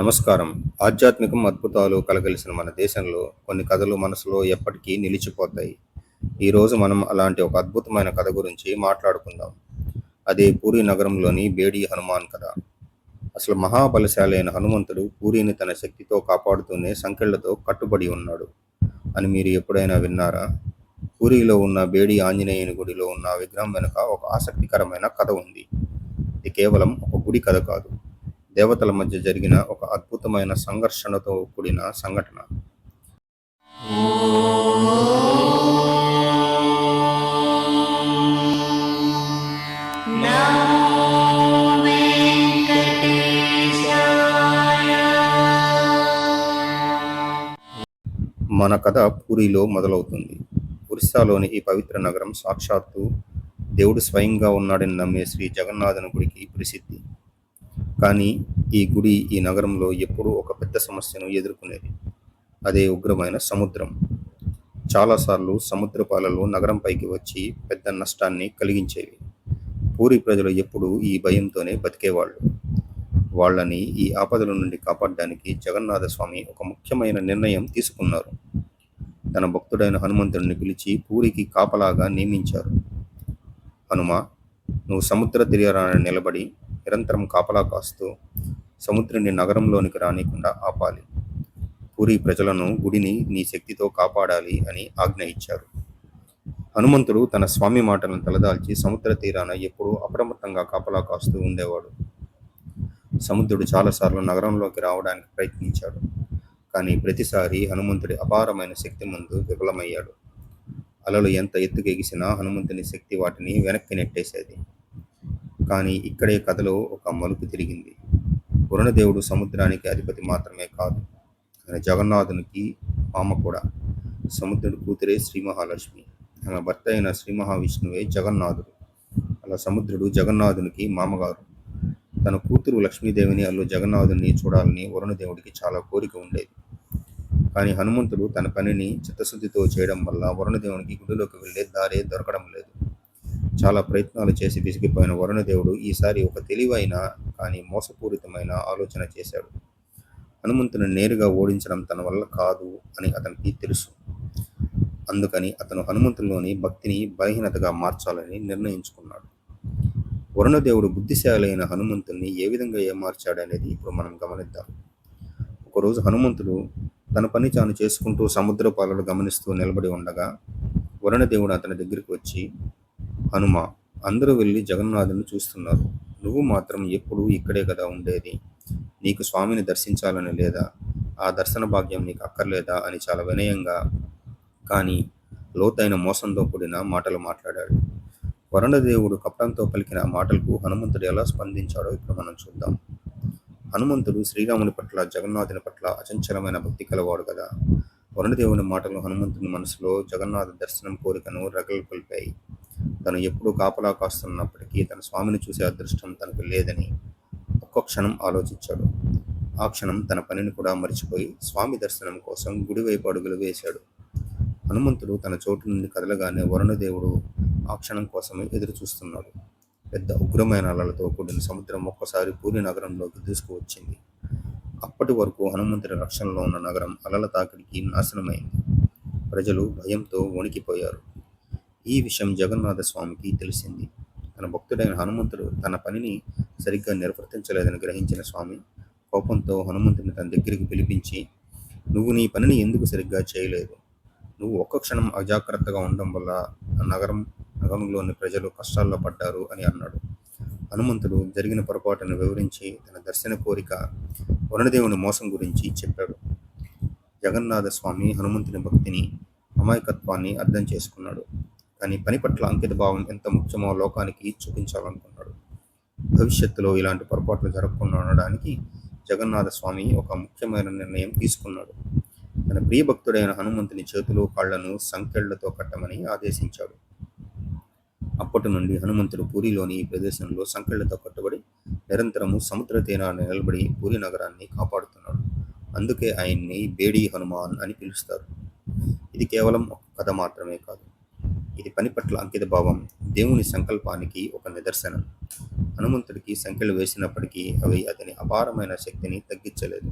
నమస్కారం. ఆధ్యాత్మికం అద్భుతాలు కలగలిసిన మన దేశంలో కొన్ని కథలు మనసులో ఎప్పటికీ నిలిచిపోతాయి. ఈరోజు మనం అలాంటి ఒక అద్భుతమైన కథ గురించి మాట్లాడుకుందాం. అదే పూరి నగరంలోని బేడి హనుమాన్ కథ. అసలు మహాబలశాలి అయిన హనుమంతుడు పూరిని తన శక్తితో కాపాడుతూనే సంకెళ్ళతో కట్టుబడి ఉన్నాడు. అని మీరు ఎప్పుడైనా విన్నారా? పూరిలో ఉన్న బేడి ఆంజనేయుని గుడిలో ఉన్న విగ్రహం వెనుక ఒక ఆసక్తికరమైన కథ ఉంది. ఇది కేవలం ఒక గుడి కథ కాదు. దేవతల మధ్య జరిగిన ఒక అద్భుతమైన సంఘర్షణతో కూడిన సంఘటన. మన కథ పూరిలో మొదలవుతుంది. ఒరిస్సాలోని ఈ పవిత్ర నగరం సాక్షాత్తు దేవుడు స్వయంగా ఉన్నాడని నమ్మే శ్రీ జగన్నాథన గుడికి ప్రసిద్ధి. కానీ ఈ గుడి ఈ నగరంలో ఎప్పుడూ ఒక పెద్ద సమస్యను ఎదుర్కొనేది. అదే ఉగ్రమైన సముద్రం. చాలాసార్లు సముద్రపాలలు నగరంపైకి వచ్చి పెద్ద నష్టాన్ని కలిగించేవి. పూరి ప్రజలు ఎప్పుడూ ఈ భయంతోనే బతికేవాళ్ళు. వాళ్ళని ఈ ఆపదల నుండి కాపాడడానికి జగన్నాథ స్వామి ఒక ముఖ్యమైన నిర్ణయం తీసుకున్నారు. తన భక్తుడైన హనుమంతుడిని పిలిచి పూరికి కాపలాగా నియమించారు. హనుమ నువ్వు సముద్ర తీరాన నిలబడి నిరంతరం కాపలా కాస్తూ సముద్రుని నగరంలోనికి రానికుండా ఆపాలి. పూరి ప్రజలను గుడిని నీ శక్తితో కాపాడాలి అని ఆజ్ఞ ఇచ్చారు. హనుమంతుడు తన స్వామి మాటలను తలదాల్చి సముద్ర తీరాన ఎప్పుడూ అప్రమత్తంగా కాపలా కాస్తూ ఉండేవాడు. సముద్రుడు చాలాసార్లు నగరంలోకి రావడానికి ప్రయత్నించాడు. కానీ ప్రతిసారి హనుమంతుడి అపారమైన శక్తి ముందు విఫలమయ్యాడు. అలలు ఎంత ఎత్తుకెగిసినా హనుమంతుని శక్తి వాటిని వెనక్కి నెట్టేసేది. కానీ ఇక్కడే కథలో ఒక మలుపు తిరిగింది. వరుణదేవుడు సముద్రానికి అధిపతి మాత్రమే కాదు ఆయన జగన్నాథునికి మామ కూడా. సముద్రుడు కూతురే శ్రీ మహాలక్ష్మి ఆమె భర్త అయిన శ్రీ మహావిష్ణువే జగన్నాథుడు. అలా సముద్రుడు జగన్నాథునికి మామగారు. తన కూతురు లక్ష్మీదేవిని అల్లు జగన్నాథుని చూడాలని వరుణదేవుడికి చాలా కోరిక ఉండేది. కానీ హనుమంతుడు తన పనిని చిత్తశుద్ధితో చేయడం వల్ల వరుణదేవునికి గుడిలోకి వెళ్ళే దారే దొరకడం లేదు. చాలా ప్రయత్నాలు చేసి విసిగిపోయిన వరుణదేవుడు ఈసారి ఒక తెలివైన కానీ మోసపూరితమైన ఆలోచన చేశాడు. హనుమంతుని నేరుగా ఓడించడం తన వల్ల కాదు అని అతనికి తెలుసు. అందుకని అతను హనుమంతుల్లోని భక్తిని బలహీనతగా మార్చాలని నిర్ణయించుకున్నాడు. వరుణదేవుడు బుద్ధిశాలైన హనుమంతుని ఏ విధంగా ఏమార్చాడనేది ఇప్పుడు మనం గమనిద్దాం. ఒకరోజు హనుమంతుడు తన పని తాను చేసుకుంటూ సముద్ర పాలలు గమనిస్తూ నిలబడి ఉండగా వరుణదేవుడు అతని దగ్గరికి వచ్చి హనుమ అందరూ వెళ్ళి జగన్నాథుని చూస్తున్నారు. నువ్వు మాత్రం ఎప్పుడు ఇక్కడే కదా ఉండేది? నీకు స్వామిని దర్శించాలని లేదా? ఆ దర్శన భాగ్యం నీకు అక్కర్లేదా? అని చాలా వినయంగా కానీ లోతైన మోసంతో కూడిన మాటలు మాట్లాడాడు. వరుణదేవుడు కపటంతో పలికిన మాటలకు హనుమంతుడు ఎలా స్పందించాడో ఇప్పుడు మనం చూద్దాం. హనుమంతుడు శ్రీరాముని పట్ల జగన్నాథుని పట్ల అచంచలమైన భక్తి కలవాడు కదా. వరుణదేవుని మాటలు హనుమంతుని మనసులో జగన్నాథ దర్శనం కోరికను రగలు కొల్పాయి. తను ఎప్పుడూ కాపలా కాస్తున్నప్పటికీ తన స్వామిని చూసే అదృష్టం తనకు లేదని ఒక్క క్షణం ఆలోచించాడు. ఆ క్షణం తన పనిని కూడా మర్చిపోయి స్వామి దర్శనం కోసం గుడివైపు అడుగులు వేశాడు. హనుమంతుడు తన చోటు నుండి కదలగానే వరుణదేవుడు ఆ క్షణం కోసమే ఎదురు చూస్తున్నాడు పెద్ద ఉగ్రమైన అలలతో కూడిన సముద్రం ఒక్కసారి పూరి నగరంలోకి దూసుకువచ్చింది. అప్పటి వరకు హనుమంతుడి రక్షణలో ఉన్న నగరం అలల తాకిడికి నాశనమైంది. ప్రజలు భయంతో వణికిపోయారు. ఈ విషయం జగన్నాథ స్వామికి తెలిసింది. తన భక్తుడైన హనుమంతుడు తన పనిని సరిగ్గా నిర్వర్తించలేదని గ్రహించిన స్వామి కోపంతో హనుమంతుని తన దగ్గరికి పిలిపించి నువ్వు నీ పనిని ఎందుకు సరిగ్గా చేయలేదు? నువ్వు ఒక్క క్షణం అజాగ్రత్తగా ఉండడం వల్ల నగరం నగరంలోని ప్రజలు కష్టాల్లో పడ్డారు అని అన్నాడు. హనుమంతుడు జరిగిన పొరపాటును వివరించి తన దర్శన కోరిక వరుణదేవుని మోసం గురించి చెప్పాడు. జగన్నాథ స్వామి హనుమంతుని భక్తిని అమాయకత్వాన్ని అర్థం చేసుకున్నాడు. కానీ పని పట్ల అంకిత భావం ఎంత ముఖ్యమో లోకానికి చూపించాలనుకున్నాడు. భవిష్యత్తులో ఇలాంటి పొరపాట్లు జరగకుండా ఉండడానికి జగన్నాథ స్వామి ఒక ముఖ్యమైన నిర్ణయం తీసుకున్నాడు. తన ప్రియ భక్తుడైన హనుమంతుని చేతులు కాళ్ళను సంకెళ్ళతో కట్టమని ఆదేశించాడు. అప్పటి నుండి హనుమంతుడు పూరిలోని ఈ ప్రదేశంలో సంకెళ్ళతో కట్టుబడి నిరంతరము సముద్ర తీరాన్ని నిలబడి పూరి నగరాన్ని కాపాడుతున్నాడు. అందుకే ఆయన్ని బేడి హనుమాన్ అని పిలుస్తారు. ఇది కేవలం ఒక కథ మాత్రమే కాదు. ఇది పని పట్ల అంకితభావం దేవుని సంకల్పానికి ఒక నిదర్శనం. హనుమంతుడికి సంఖ్యలు వేసినప్పటికీ అవి అతని అపారమైన శక్తిని తగ్గించలేదు.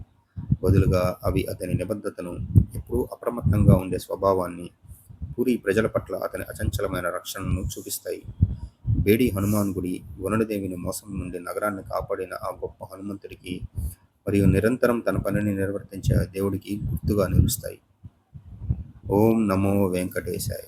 బదులుగా అవి అతని నిబద్ధతను ఎప్పుడూ అప్రమత్తంగా ఉండే స్వభావాన్ని పూరి ప్రజల పట్ల అతని అచంచలమైన రక్షణను చూపిస్తాయి. బేడి హనుమాన్ గుడి వరుణదేవిని మోసం నుండి నగరాన్ని కాపాడిన ఆ గొప్ప హనుమంతుడికి మరియు నిరంతరం తన పనిని నిర్వర్తించే ఆ దేవుడికి గుర్తుగా నిలుస్తాయి. ఓం నమో వెంకటేశాయ.